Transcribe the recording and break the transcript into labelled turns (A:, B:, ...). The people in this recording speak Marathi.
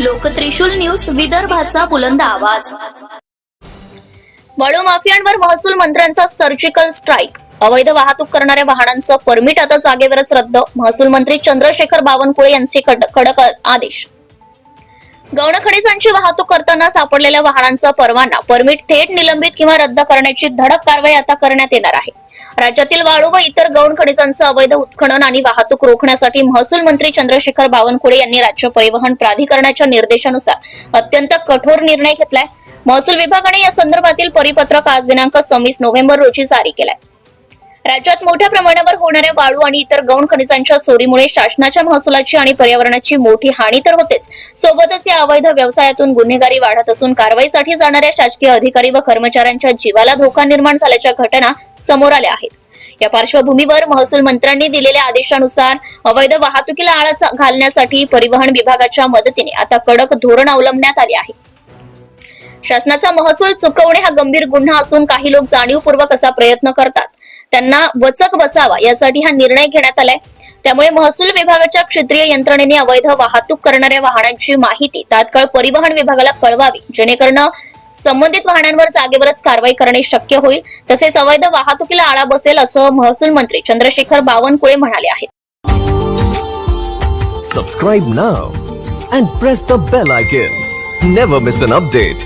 A: लोकत्रिशूल न्यूज विदर्भाचा बुलंद आवाज. वाळू माफियांवर महसूल मंत्र्यांचा सर्जिकल स्ट्राईक अवैध वाहतूक करणाऱ्या वाहनांचं परमिट आता जागेवरच रद्द महसूल मंत्री चंद्रशेखर बावनकुळे यांचे कडक आदेश. गौणखनिजांची वाहतूक करताना सापडलेल्या वाहनांचा परवाना परमिट थेट निलंबित किंवा रद्द करण्याची धडक कारवाई आता करण्यात येणार आहे. राज्यातील वाळू व इतर गौण खनिजांचं अवैध उत्खनन आणि वाहतूक रोखण्यासाठी महसूल मंत्री चंद्रशेखर बावनकुळे यांनी राज्य परिवहन प्राधिकरणाच्या निर्देशानुसार अत्यंत कठोर निर्णय घेतलाय. महसूल विभागाने या संदर्भातील परिपत्रक आज दिनांक सव्वीस नोव्हेंबर रोजी जारी केलाय. राज्यात मोठ्या प्रमाणावर होणाऱ्या वाळू आणि इतर गौण खनिजांच्या चोरीमुळे शासनाच्या महसुलाची आणि पर्यावरणाची मोठी हानी तर होतेच. सोबतच या अवैध व्यवसायातून गुन्हेगारी वाढत असून कारवाईसाठी जाणाऱ्या शासकीय अधिकारी व कर्मचाऱ्यांच्या जीवाला धोका निर्माण झाल्याच्या घटना समोर आल्या आहेत. या पार्श्वभूमीवर महसूल मंत्र्यांनी दिलेल्या आदेशानुसार अवैध वाहतुकीला आळा घालण्यासाठी परिवहन विभागाच्या मदतीने आता कडक धोरण अवलंबण्यात आले आहे. शासनाचा महसूल चुकवणे हा गंभीर गुन्हा असून काही लोक जाणीवपूर्वक असा प्रयत्न करतात. त्यांना वचक बसावा यासाठी हा निर्णय घेण्यात आलाय. त्यामुळे महसूल विभागाच्या क्षेत्रीय यंत्रणेने अवैध वाहतूक करणाऱ्या वाहनांची माहिती तात्काळ परिवहन विभागाला कळवावी जेणेकरून संबंधित वाहनांवर जागेवरच कारवाई करणे शक्य होईल. तसेच अवैध वाहतुकीला आळा बसेल असं महसूल मंत्री चंद्रशेखर बावनकुळे म्हणाले आहेत.
B: Subscribe now and press the bell icon never miss an update